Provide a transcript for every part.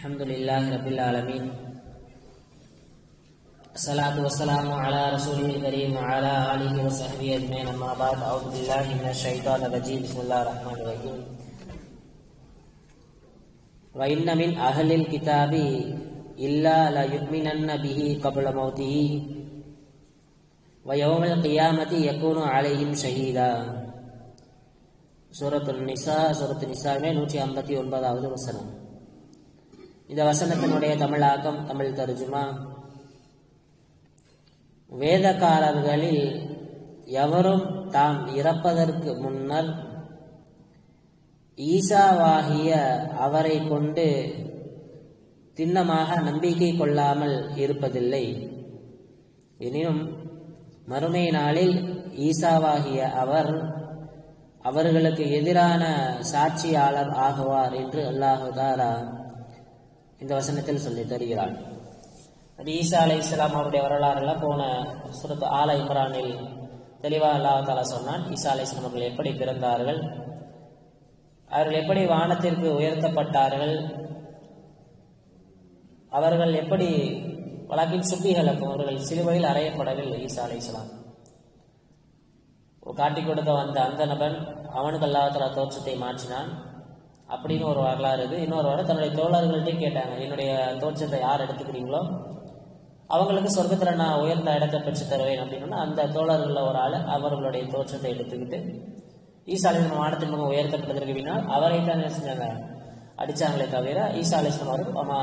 الحمد لله رب العالمين الصلاة والسلام على رسوله الكريم وعلى آله وصحبه أجمعين أما بعد أعوذ بالله من الشيطان الرجيم بسم الله الرحمن الرحيم وإن من أهل الكتاب إلا ليؤمنن به قبل موته ويوم القيامة يكون عليهم شهيدا سورة النساء سورة النساء میں نوچے امبتی ان بعد آوز وسلم இந்த வசனத்தினுடைய தமிழாக்கம் தமிழ் தர்ஜுமா. வேதக்காரர்களில் எவரும் தாம் இறப்பதற்கு முன்னர் ஈசாவாகிய அவரை கொண்டு திண்ணமாக நம்பிக்கை கொள்ளாமல் இருப்பதில்லை. எனினும் மறுமை நாளில் ஈசாவாகிய அவர் அவர்களுக்கு எதிரான சாட்சியாளர் ஆகுவார் என்று அல்லாஹுதாரா இந்த வசனத்தில் சொல்லி தருகிறாள் நபி ஈசா அலை இஸ்லாம் அவருடைய வரலாறுலாம் போன சுரத்து ஆல இம்ரானில் தெளிவாக அல்லாஹ் சொன்னான் ஈசா அலை இஸ்லாம் அவர்கள் எப்படி பிறந்தார்கள் அவர்கள் எப்படி வானத்திற்கு உயர்த்தப்பட்டார்கள் அவர்கள் எப்படி வழக்கின் சுப்பிகளுக்கும் அவர்கள் சிறுவையில் அறையப்படவில்லை ஈசா அலை இஸ்லாம் காட்டி கொடுக்க வந்த அந்த நபன் அவனுக்கு அல்லாஹலா தோற்றத்தை மாற்றினான். அப்படின்னு ஒரு வரலாறு இது. இன்னொரு வர தன்னுடைய தோழர்கள்ட்டே கேட்டாங்க. என்னுடைய தோற்றத்தை யார் எடுத்துக்கிறீங்களோ? அவங்களுக்கு சொர்க்கத்தில் நான் உயர்ந்த இடத்தை பெற்று தருவேன் அப்படின்னா அந்த தோழர்களில் ஒரு ஆள் அவர்களுடைய தோற்றத்தை எடுத்துக்கிட்டு ஈசாலிஸ்லம் மாடத்தின் மூலம் உயர்த்தப்பட்டதற்கு பின்னால் அவரை தான் செஞ்சாங்க? அடித்தாங்களே தவிர ஈசா அலிஸ்லாம் அவர்கள் அம்மா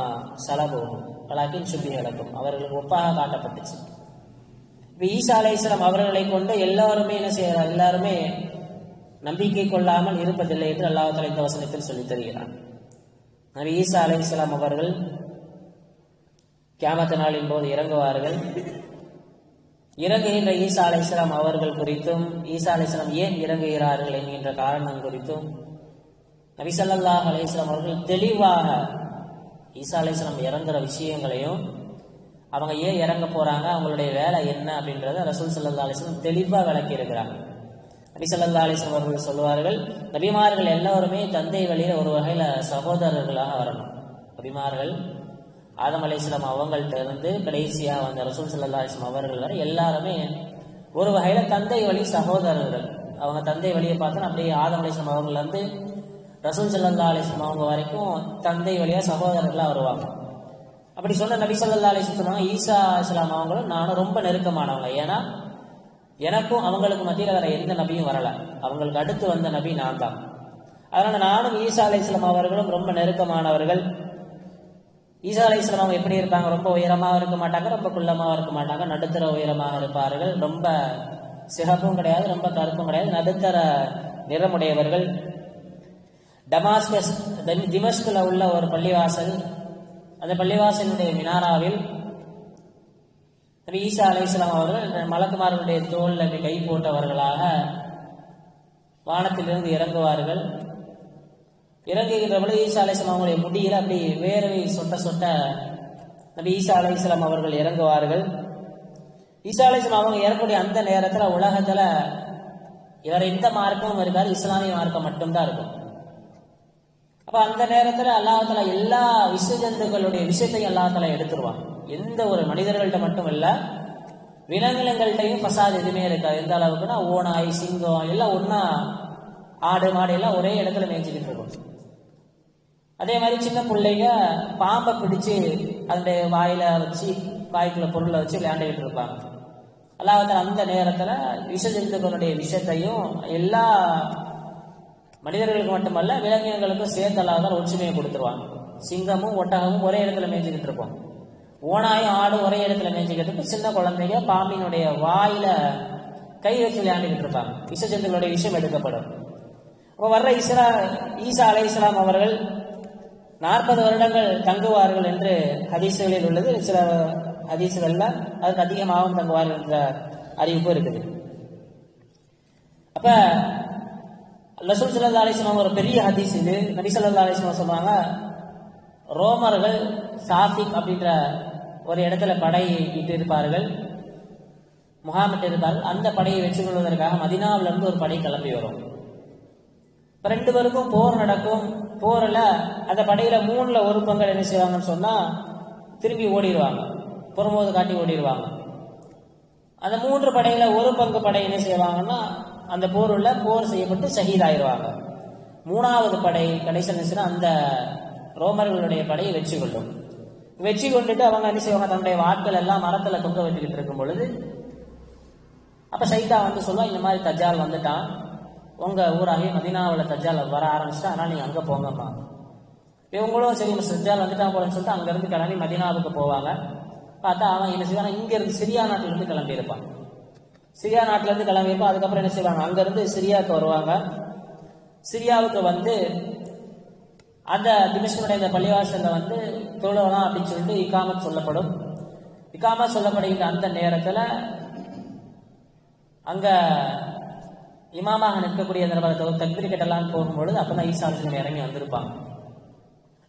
சலபோகும் கலாக்கி சுத்தி நடக்கும் அவர்களுக்கு ஒப்பாக காட்டப்பட்டுச்சு. இப்போ ஈசா அவர்களை கொண்டு எல்லாருமே என்ன செய்கிறார் எல்லாருமே நம்பிக்கை கொள்ளாமல் இருப்பதில்லை என்று அல்லாஹால இந்த வசனத்தில் சொல்லி தருகிறான் நபி ஈசா அலை இஸ்லாம் அவர்கள் கியாமத்த நாளின் போது இறங்குவார்கள். இறங்குகின்ற ஈசா அலை இஸ்லாம் அவர்கள் குறித்தும் ஈசா அலை இஸ்லாம் ஏன் இறங்குகிறார்கள் என்கின்ற காரணம் குறித்தும் நபி சல்லாஹ் அலையாம் அவர்கள் தெளிவாக ஈசா அலை இஸ்லாம் இறங்குற விஷயங்களையும் அவங்க ஏன் இறங்க போறாங்க அவங்களுடைய வேலை என்ன அப்படின்றத ரசூல் சல்லா அலிஸ்லாம் தெளிவாக விளக்கி இருக்கிறாங்க நபி சல்லா அவர்கள் சொல்லுவார்கள் நபிமார்கள் எல்லோருமே தந்தை வழியில் ஒரு வகையில் சகோதரர்களாக வரணும். நபிமார்கள் ஆதம் அலிஸ்லாம் அவங்கள்ட்ட இருந்து கடைசியாக வந்த ரசூல் சல்லா அலிஸ்லாம் அவர்கள் வரை எல்லாருமே ஒரு வகையில் தந்தை வழி சகோதரர்கள். அவங்க தந்தை வழியை பார்த்தா அப்படியே ஆதம் அலிஸ்லாம் அவங்கள்லேருந்து ரசூல் சல்லா அலிஸ்லாம் அவங்க வரைக்கும் தந்தை வழியாக சகோதரர்களாக வருவாங்க. அப்படி சொன்ன நபி சொல்லா அலிஸ்லாம் சொன்னாங்க ஈசா இஸ்லாம் அவங்களும் நானும் ரொம்ப நெருக்கமானவங்க. ஏன்னா எனக்கும் அவங்களுக்கு மத்தியில் வேற எந்த நபியும் வரல. அவங்களுக்கு அடுத்து வந்த நபி நான் தான். அதனால நானும் ஈசா அலி இஸ்லாம் அவர்களும் ரொம்ப நெருக்கமானவர்கள். ஈசா அலி இஸ்லாம் அவங்க எப்படி இருப்பாங்க? ரொம்ப உயரமாக இருக்க மாட்டாங்க ரொம்ப குள்ளமாக இருக்க மாட்டாங்க. நடுத்தர உயரமாக இருப்பார்கள். ரொம்ப சிகப்பும் கிடையாது ரொம்ப கருப்பும் கிடையாது. நடுத்தர நிறமுடையவர்கள். டமாஸ்கஸ் திமஸ்கில் உள்ள ஒரு பள்ளிவாசல். அந்த பள்ளிவாசலுடைய மினாராவில் ஈசா அலிஸ்லாம் அவர்கள் மலக்குமார்களுடைய தோல் கை போட்டவர்களாக வானத்திலிருந்து இறங்குவார்கள். இறங்குகின்ற பொழுது ஈசா அலிஸ்லாம் அவங்களுடைய முடியில் அப்படி வேர்வை சொட்ட சொட்ட நபி ஈசா அலிஸ்லாம் அவர்கள் இறங்குவார்கள். ஈசா அலிஸ்லாம் அவங்க இறக்கக்கூடிய அந்த நேரத்தில் உலகத்தில் இவர் எந்த மார்க்கமும் இருக்காது இஸ்லாமிய மார்க்கம் மட்டும்தான் இருக்கும். அப்ப அந்த நேரத்தில் அல்லாஹால எல்லா விஷ ஜந்துக்களுடைய விஷயத்தையும் அல்லாஹால எடுத்துருவான். எந்த ஒரு மனிதர்கள்ட்ட மட்டும் இல்லை விலங்கினங்கள்ட்டையும் பசாது எதுவுமே இருக்காது. எந்த அளவுக்குன்னா ஓனாய் சிங்கம் எல்லாம் ஒன்றா ஆடு மாடு எல்லாம் ஒரே இடத்துல மேய்ச்சிக்கிட்டு இருக்கும். அதே மாதிரி சின்ன பிள்ளைங்க பாம்பை பிடிச்சு அதனுடைய வாயில வச்சு வாய்க்குள்ள பொருளை வச்சு விளையாண்டுகிட்டு இருப்பாங்க. அல்லாஹால அந்த நேரத்தில் விஷ ஜந்துக்களுடைய விஷத்தையும் எல்லா மனிதர்களுக்கு மட்டுமல்ல விலங்கினங்களுக்கும் சேர்த்தலாதான் ஒற்றுமையை கொடுத்துருவாங்க. சிங்கமும் ஒட்டகமும் ஒரே இடத்துல மேய்ச்சிக்கிட்டு இருப்போம் ஓனாயும் ஆடும் ஒரே இடத்துல மேய்ச்சிக்கிறதுக்கு சின்ன குழந்தைங்க பாம்பினுடைய வாயில கை வச்சு விளையாண்டுக்கிட்டு இருப்பாங்க. விசஜந்துகளுடைய விஷயம் எடுக்கப்படும். அப்போ வர்ற இஸ்லா ஈசா அலை இஸ்லாம் அவர்கள் நாற்பது வருடங்கள் தங்குவார்கள் என்று ஹதீசுகளில் உள்ளது. சில ஹதீசுகள்ல அதுக்கு அதிகமாகவும் தங்குவார்கள் என்ற அறிவிப்பு இருக்குது. அப்ப லசூல் சல்லா அலிஸ்லாம் ஒரு பெரிய ஹதீஸ் இது. நபி சல்லா அலிஸ்லாம் சொல்றாங்க ரோமர்கள் சாஃபிக் அப்படின்ற ஒரு இடத்துல படையை இட்டிருப்பார்கள். முகாமிட்டு இருப்பார்கள் அந்த படையை வெற்றி கொள்வதற்காக மதினாவிலிருந்து ஒரு படை கிளம்பி வரும். இப்ப ரெண்டு பேருக்கும் போர் நடக்கும். போர்ல அந்த படையில மூணுல ஒரு பங்கு என்ன செய்வாங்கன்னு சொன்னா திரும்பி ஓடிடுவாங்க. புறம்போது காட்டி ஓடிடுவாங்க. அந்த மூன்று படையில ஒரு பங்கு படை என்ன செய்வாங்கன்னா அந்த போரில் போர் செய்யப்பட்டு ஷஹீதாயிருவாங்க. மூணாவது படை கடைசி என்ன அந்த ரோமர்களுடைய படையை வெற்றி கொள்ளும். வெற்றி கொண்டுட்டு அவங்க என்ன செய்வாங்க? தன்னுடைய வாட்கள் எல்லாம் மரத்துல தொங்க வச்சுக்கிட்டு இருக்கும் பொழுது அப்ப சைதா வந்து சொல்லுவான் இந்த மாதிரி தஜால் வந்துட்டான். உங்க ஊராகி மதினாவில் தஜால் வர ஆரம்பிச்சுட்டா அதனால நீங்க அங்க போங்கம்மா. இவங்களும் சரி தஜால் வந்துட்டான் போலன்னு சொல்லிட்டு அங்க இருந்து கிளம்பி மதினாவுக்கு போவாங்க. பார்த்தா அவன் என்ன செய்வான் இங்க இருந்து சிரியா நாட்டுல இருந்து கிளம்பி இருப்பான் சிரியா நாட்டுல இருந்து கிளம்பி இருப்பான் அதுக்கப்புறம் என்ன செய்வாங்க? அங்க இருந்து சிரியாவுக்கு வருவாங்க. சிரியாவுக்கு வந்து அந்த திமிஷனுடைய இந்த வந்து தொழுவலாம் அப்படின்னு சொல்லிட்டு இக்காமத் சொல்லப்படும். இக்காமத் சொல்லப்படுகின்ற அந்த நேரத்துல அங்க இமாமாக நிற்கக்கூடிய அந்த தக்பீர் கட்டலாம் போகும்பொழுது அப்பதான் ஈசா இறங்கி வந்திருப்பாங்க.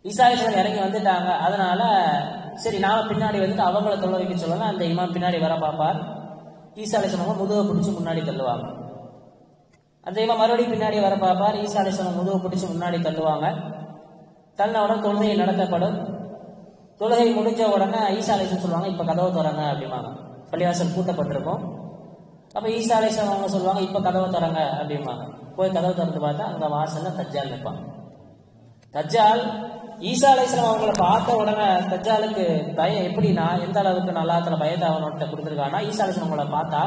ஈசா இறங்கி வந்துட்டாங்க. அதனால சரி நாம பின்னாடி வந்துட்டு அவங்கள தொல்ல வைக்க சொல்லலாம் அந்த இமாம் பின்னாடி வர பார்ப்பார் ஈசா முதுவை பிடிச்சி முன்னாடி தள்ளுவாங்க. அந்த இமாம் மறுபடியும் பின்னாடி வர பார்ப்பார் ஈசா முதுவை பிடிச்சி முன்னாடி தள்ளுவாங்க. தள்ளின உடனே தொழுகை நடத்தப்படும். தொழுகை முடிஞ்ச உடனே ஈசா சொல்லுவாங்க இப்ப கதவை திறங்க அப்படிம்பாங்க. பள்ளிவாசல் கூட்டப்பட்டிருக்கும் அப்ப ஈசா அலிஸ்லாம் அவங்க சொல்லுவாங்க இப்ப கதவை தராங்க அப்படிம்பாங்க. போய் கதவை திறந்து பார்த்தா அங்க வாசல்ல தஜ்ஜால் நிற்பாங்க தஜ்ஜால் ஈசா அலிஸ்லாம் அவங்கள பார்த்த உடனே தஜ்ஜாலுக்கு பயம் எப்படின்னா எந்த அளவுக்கு நல்லா தன பயத்தை அவனோட கொடுத்துருக்கான்னா ஈசா அவங்கள பார்த்தா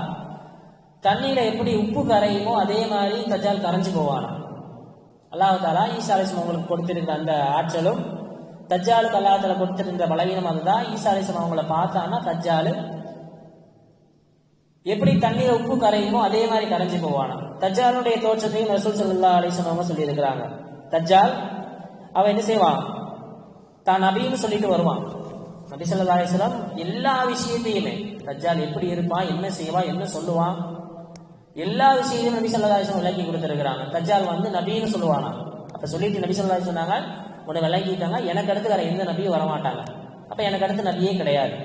தண்ணியில எப்படி உப்பு கரையுமோ அதே மாதிரி தஜ்ஜால் கரைஞ்சு போவானா அல்லாஹாலா ஈசா அலிஸ்லாம் அவங்களுக்கு கொடுத்திருந்த அந்த ஆற்றலும் தஜ்ஜாலுக்கு அல்லாஹால கொடுத்திருந்த பலவீனம் அதுதான். ஈசா அலிஸ்லாம் அவங்கள பார்த்தான்னா தஜ்ஜாலு எப்படி தண்ணீர் உப்பு கரையுமோ அதே மாதிரி கரைஞ்சு போவானா. தஜ்ஜாலுடைய தோற்றத்தையும் ரசூல் சல்லா அலிஸ்லாம் அவங்க சொல்லியிருக்கிறாங்க. தஜ்ஜால் அவன் என்ன செய்வான்? தான் நபின்னு சொல்லிட்டு வருவான். நபி சொல்லா அலிஸ்லாம் எல்லா விஷயத்தையுமே தஜ்ஜால் எப்படி இருப்பான் என்ன செய்வான் என்ன சொல்லுவான் எல்லா விஷயத்தையும் நபி சொல்லா விளக்கி கொடுத்துருக்காங்க தஜ்ஜால் வந்து நபின்னு சொல்லுவானா? அப்ப சொல்லிட்டு நபி சொல்லா சொன்னாங்க உன்னை விளக்கிட்டாங்க எனக்கு அடுத்து வேற எந்த நபியும் வரமாட்டாங்க. அப்ப எனக்கு அடுத்து நபியே கிடையாது.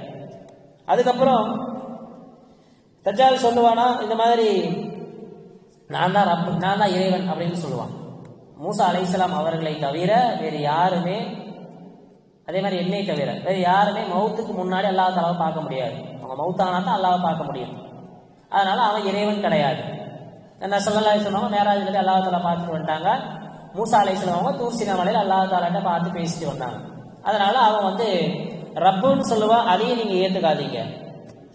அதுக்கப்புறம் தஜ்ஜால் சொல்லுவானா இந்த மாதிரி நான் தான் ரப் நான் தான் இறைவன் அப்படின்னு சொல்லுவான். மூசா அலைசலாம் அவர்களை தவிர வேறு யாருமே அதே மாதிரி என்னை தவிர வேறு யாருமே மௌத்துக்கு முன்னாடி அல்லாஹ் தாலாவை பார்க்க முடியாது. அவங்க மௌத்தானா தான் அல்லாவை பார்க்க முடியும். அதனால அவன் இறைவன் கிடையாது. என்ன சொல்லலா? சொன்னவங்க மேராஜில் அல்லா தாலா பார்த்துட்டு வந்துட்டாங்க. மூசா அலை சொல்லுவாங்க தூர்சினா மலையில் அல்லாஹ் தாலாட்ட பார்த்து பேசிட்டு வந்தாங்க. அதனால அவன் வந்து ரப்புன்னு சொல்லுவான் அதையும் நீங்க ஏத்துக்காதீங்க.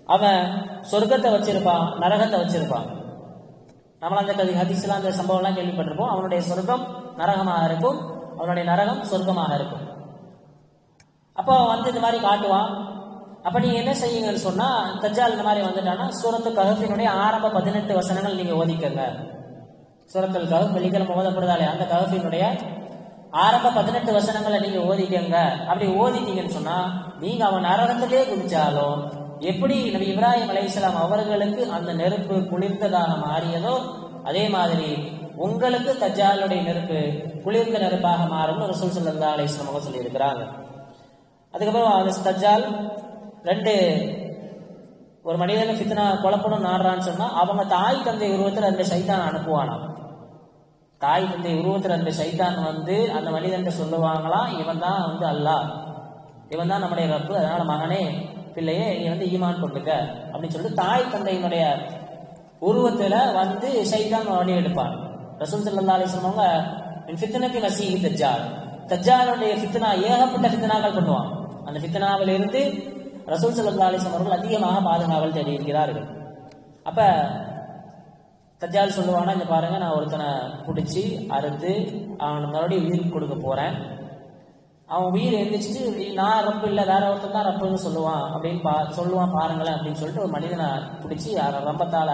அவன் சொர்க்கத்தை வச்சிருப்பான் நரகத்தை வச்சிருப்பான். நம்மள அந்த கதி ஹதீஸ்லாம் அந்த சம்பவம்லாம் கேள்விப்பட்டிருப்போம். அவனுடைய சொர்க்கம் நரகமாக இருக்கும். அவனுடைய நரகம் சொர்க்கமாக இருக்கும். அப்போ வந்து இந்த மாதிரி காட்டுவான். அப்ப நீங்க என்ன செய்யுங்கன்னு சொன்னா தஜ்ஜால் இந்த மாதிரி வந்துட்டான்னா சூரத்து கஹஃபினுடைய ஆரம்ப பதினெட்டு வசனங்கள் நீங்க ஓதிக்கங்க. சூரத்துல் கஹஃப் வெள்ளிக்கிழமை ஓதப்படுதாலே அந்த கஹஃபினுடைய ஆரம்ப பதினெட்டு வசனங்களை நீங்க ஓதிக்கங்க. அப்படி ஓதிட்டீங்கன்னு சொன்னா நீங்க அவன் நரகத்திலே குதிச்சாலும் எப்படி நபி இப்ராஹிம் அலைஹிஸ்ஸலாம் அவர்களுக்கு அந்த நெருப்பு குளிர்ந்ததாக மாறியதோ அதே மாதிரி உங்களுக்கு தஜ்ஜாலுடைய நெருப்பு குளிர்ந்த நெருப்பாக மாறும்னு ரசூல் ஸல்லல்லாஹு அலி வஸல்லம் அவங்க சொல்லியிருக்கிறாங்க. அதுக்கப்புறம் அந்த தஜ்ஜால் ரெண்டு ஒரு மனிதனை ஃபித்னா குழப்பணும் நாடுறான்னு சொன்னால் அவங்க தாய் தந்தை உருவத்தில் அந்த சைதான் அனுப்புவானாம். தாய் தந்தை உருவத்தில் அந்த சைதான் வந்து அந்த மனிதன் சொல்லுவாங்களாம் இவன் தான் வந்து அல்லாஹ். இவன் தான் நம்முடைய ரப்பு அதனால மகனே பிள்ளையே நீ வந்து ஈமான் கொண்டுக்க அப்படின்னு சொல்லிட்டு தாய் தந்தையினுடைய உருவத்தில் வந்து சைதான் வழி எடுப்பான். ரசூல் சல்லா அலிஸ்லாம் அவங்க ஃபித்னத்தி மசீஹி தஜ்ஜால். தஜ்ஜாலுடைய ஃபித்னா ஏகப்பட்ட ஃபித்னாக்கள் பண்ணுவான். அந்த ஃபித்னாவில் ரசூல் சல்லா அலிஸ்லாம் அவர்கள் அதிகமாக பாதுகாவல் தேடி இருக்கிறார்கள் அப்ப தஜால் சொல்லுவானா இங்க பாருங்க நான் ஒருத்தனை பிடிச்சி அறுத்து அவனுக்கு மறுபடியும் உயிர் கொடுக்க போறேன். அவன் உயிர் எழுந்திரிச்சிட்டு நான் ரப்பு இல்லை வேற ஒருத்தன் தான் ரப்புன்னு சொல்லுவான் அப்படின்னு பா சொல்லுவான் பாருங்களேன் அப்படின்னு சொல்லிட்டு ஒரு மனிதனை பிடிச்சி ரம்பத்தால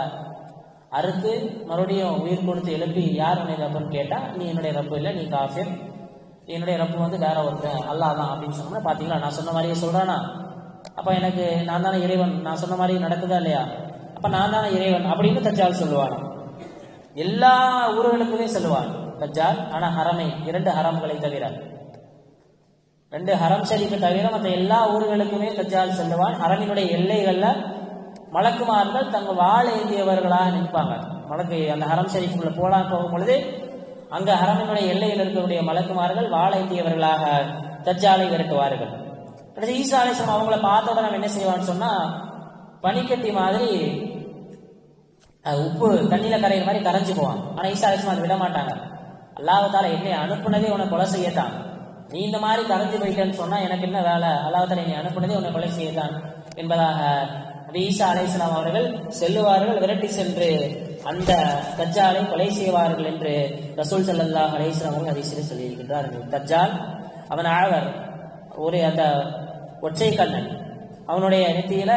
அறுத்து மறுபடியும் உயிர் கொடுத்து எழுப்பி யார் உன்னை ரப்புன்னு கேட்டா நீ என்னுடைய ரப்பு இல்லை நீ காஃபிர். என்னுடைய ரப்பு வந்து வேற ஒருத்தன் அல்லாஹ் தான் அப்படின்னு சொன்னா பாத்தீங்களா? நான் சொன்ன மாதிரியே சொல்றானா? அப்ப எனக்கு நான் தானே இறைவன் நான் சொன்ன மாதிரி நடக்குதா இல்லையா? அப்ப நான் தானே இறைவன் அப்படின்னு தச்சால் சொல்லுவான். எல்லா ஊர்களுக்குமே சொல்லுவான் தச்சால் ஆனா ஹரமை இரண்டு ஹரம்களை தவிர. ரெண்டு ஹரம் ஷரீஃபை தவிர மற்ற எல்லா ஊர்களுக்குமே தச்சால் செல்லுவான். ஹரமினுடைய எல்லைகள்ல மலக்குமார்கள் தங்கள் வாழ ஏந்தியவர்களாக நிற்பாங்க. மலக்கு அந்த ஹரம் ஷரீஃபுக்குள்ள போலாம் போகும் பொழுது அங்க ஹரமினுடைய எல்லையில் இருக்கக்கூடிய மலக்குமார்கள் வாழேந்தியவர்களாக தச்சாலை விரட்டுவார்கள். அடுத்து ஈசா அலிஸ்லாம் அவங்கள பார்த்த உடனே என்ன செய்வான்னு சொன்னா பனிக்கட்டி மாதிரி உப்பு தண்ணியில கரையிற மாதிரி கரைஞ்சு போவான். ஆனா ஈசா அலிஸ்லாம் அதை விட மாட்டாங்க. அல்லாவத்தால என்னை அனுப்புனதே உன்னை கொலை செய்யத்தான். நீ இந்த மாதிரி கரைஞ்சு போயிட்டேன்னு சொன்னா எனக்கு என்ன வேலை? அல்லாவத்தால என்னை அனுப்புனதே உன்னை கொலை செய்யத்தான் என்பதாக நபி ஈசா அலைஹிஸ்ஸலாம் அவர்கள் செல்லுவார்கள் விரட்டி சென்று அந்த தஜ்ஜாலை கொலை செய்வார்கள் என்று ரசூல் ஸல்லல்லாஹு அலைஹி அவர்கள் அதிசயம் சொல்லியிருக்கின்றார்கள். தஜ்ஜால் அவன் ஆழ்வர் ஒரு அந்த ஒற்றை கண்ணன். அவனுடைய நெத்தியில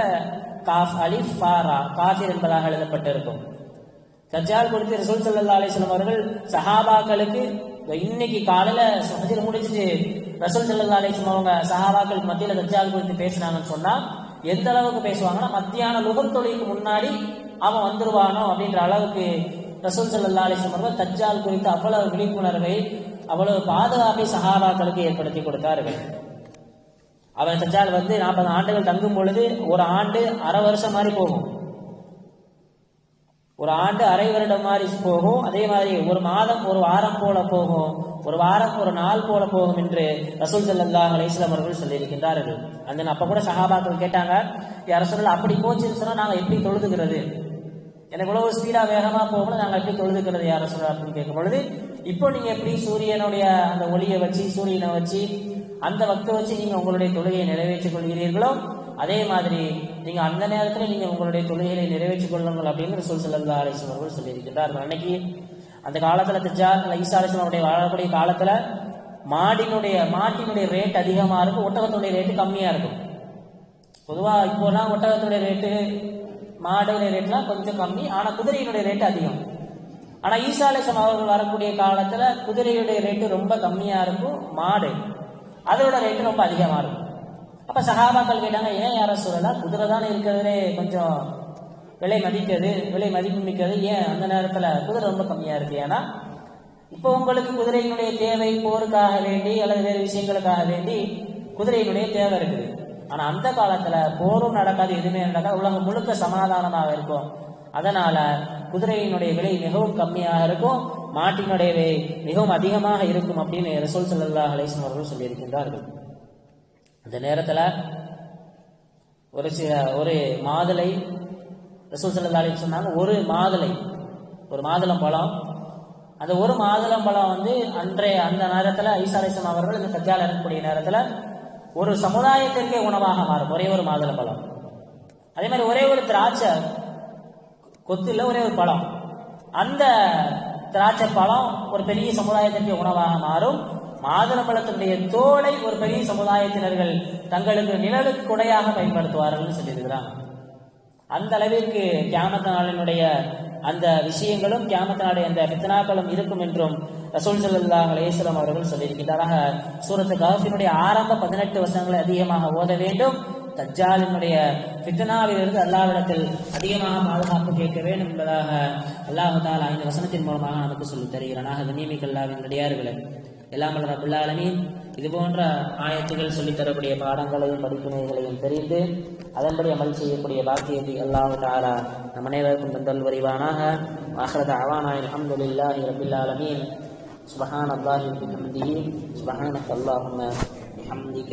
காஃப் அலிஃப் பாரா காஃபிர் என்பதாக எழுதப்பட்டிருக்கும். தஜ்ஜால் குறித்து ரசூல் சல்லா அலிஸ்லாம் அவர்கள் சஹாபாக்களுக்கு இன்னைக்கு காலையில ஹஜ்ர் முடிச்சுட்டு ரசூல் சல்லா அலிஸ்லாம் அவங்க சஹாபாக்களுக்கு மத்தியில தஜால் குறித்து பேசினாங்கன்னு சொன்னா எந்த அளவுக்கு பேசுவாங்கன்னா மத்தியான லுகர் தொழிலுக்கு முன்னாடி அவன் வந்துருவானோ அப்படின்ற அளவுக்கு ரசூல் சல்லா அலிஸ்லாம் அவர்கள் தஜ்ஜால் குறித்து அவ்வளவு விழிப்புணர்வை அவ்வளவு பாதுகாப்பை சஹாபாக்களுக்கு ஏற்படுத்தி கொடுத்தார்கள். அவன் தஜ்ஜால் வந்து நாற்பது ஆண்டுகள் தங்கும் பொழுது ஒரு ஆண்டு அரை வருஷம் மாதிரி போகும். ஒரு ஆண்டு அரை வருடம் மாதிரி போகும். அதே மாதிரி ஒரு மாதம் ஒரு வாரம் போல போகும். ஒரு வாரம் ஒரு நாள் போல போகும் என்று ரசூல் ஸல்லல்லாஹு அலிஸ்லாம் அவர்கள் சொல்லியிருக்கின்றார்கள். அந்த அப்ப கூட சஹாபாக்கள் கேட்டாங்க யார சொல்லல அப்படி போச்சுன்னு சொன்னா நாங்க எப்படி தொழுதுகிறது? எனக்கு இவ்வளவு ஸ்பீடா வேகமா போகணும் நாங்க எப்படி தொழுதுக்கிறது யார சொல்ல அப்படின்னு கேட்கும் பொழுது இப்போ நீங்க எப்படி சூரியனுடைய அந்த ஒளியை வச்சு சூரியனை வச்சு அந்த வக்தை வச்சு நீங்க உங்களுடைய தொழுகையை நிறைவேற்றிக் கொள்கிறீர்களோ அதே மாதிரி நீங்க அந்த நேரத்துல நீங்க உங்களுடைய தொழுகையை நிறைவேற்றிக் கொள்ளுங்கள் அப்படின்னு ரசூல் ஸல்லல்லாஹு அலைஹி அவர்கள் சொல்லியிருக்கிறார்கள் அன்னைக்கு அந்த காலத்துல தஜ்ஜால் ஈசா அலைஹிஸ்ஸலாம் அவருடைய வாழக்கூடிய காலத்துல மாடினுடைய மாட்டினுடைய ரேட் அதிகமா இருக்கும் ஒட்டகத்துடைய ரேட்டு கம்மியா இருக்கும். பொதுவா இப்போலாம் ஒட்டகத்துடைய ரேட்டு மாடுடைய ரேட்லாம் கொஞ்சம் கம்மி ஆனா குதிரையினுடைய ரேட்டு அதிகம். ஆனா ஈசா அவர்கள் வரக்கூடிய காலத்துல குதிரையுடைய ரேட்டு ரொம்ப கம்மியா இருக்கும் மாடு. அதோட ரேட்டு ரொம்ப அதிகமாக இருக்கும். அப்போ சகாபாக்கள் கேட்டாங்க ஏன் யார சொல்லலாம் குதிரை தானே இருக்கிறதுலே கொஞ்சம் விலை மதிக்கிறது விலை மதிப்பு மிக்கிறது ஏன் அந்த நேரத்தில் குதிரை ரொம்ப கம்மியாக இருக்கு? ஏன்னா இப்போ உங்களுக்கு குதிரையினுடைய தேவை போருக்காக வேண்டி அல்லது வேறு விஷயங்களுக்காக வேண்டி குதிரையினுடைய தேவை இருக்குது. ஆனால் அந்த காலத்தில் போரும் நடக்காது எதுவுமே நடக்காது. உலகம் முழுக்க சமாதானமாக இருக்கும். அதனால குதிரையினுடைய விலை மிகவும் கம்மியாக இருக்கும் மாட்டினுடைய விலை மிகவும் அதிகமாக இருக்கும் அப்படின்னு ரசூல் சல்லா அலைஹி அவர்கள் சொல்லியிருக்கின்றார்கள். அந்த நேரத்தில் ஒரு சில ஒரு மாதுளை ரசூல் சல்லா அலி சொன்னாங்க ஒரு மாதுளை ஒரு மாதுளம் பழம். அந்த ஒரு மாதுளம் பழம் வந்து அன்றைய அந்த நேரத்தில் ஈசா அவர்கள் இந்த தஜ்ஜால் இருக்கக்கூடிய நேரத்தில் ஒரு சமுதாயத்திற்கே உணவாக மாறும் ஒரே ஒரு மாதுளம் பழம். அதே மாதிரி ஒரே ஒரு திராட்சை கொத்துல ஒரே ஒரு பழம். அந்த திராட்சை பழம் ஒரு பெரிய சமுதாயத்தினுடைய உணவாக மாறும். மாதுளம்பழத்தினுடைய தோலை ஒரு பெரிய சமுதாயத்தினர்கள் தங்களுக்கு நிழலுக்கு குடையாக பயன்படுத்துவார்கள் சொல்லியிருக்கிறாங்க. அந்த அளவிற்கு கியாமத்த நாளினுடைய அந்த விஷயங்களும் கியாமத்த நாடைய அந்த பித்தனாக்களும் இருக்கும் என்றும் ரசூல் ஸல்லல்லாஹு அலேஸ்வரம் அவர்கள் சொல்லியிருக்கிறாராக சூரத்து கஹஃபினுடைய ஆரம்ப பதினெட்டு வசனங்களை அதிகமாக ஓத வேண்டும். தஜ்ஜாலினுடைய பித்தனாவிலிருந்து அல்லாவிடத்தில் அதிகமாக பாதுகாப்பு கேட்க வேண்டும் என்பதாக அல்லாஹால் ஐந்து வசனத்தின் மூலமாக நமக்கு சொல்லி தருகிறானாக. கண்ணியமிக்கல்லாவின் அடியார்களே எல்லாமல் ரபுல்லாலமின் இது போன்ற ஆயத்துகள் சொல்லித்தரக்கூடிய பாடங்களையும் படிப்பினைகளையும் தெரிந்து அதன்படி அமல் செய்யக்கூடிய பாக்கியத்தை அல்லாஹு தாரா நம் அனைவருக்கும் தந்தல் வரிவானாக ஆஹ்ரத அவானாய் அஹமதுல்லாஹி ரபுல்லாலமீன் சுபஹான் அல்லாஹி பிஹம்திஹி. சுபஹானக் அல்லாஹும்ம பிஹம்திக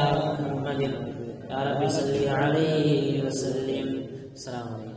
رب صل عليه وسلم. السلام عليكم.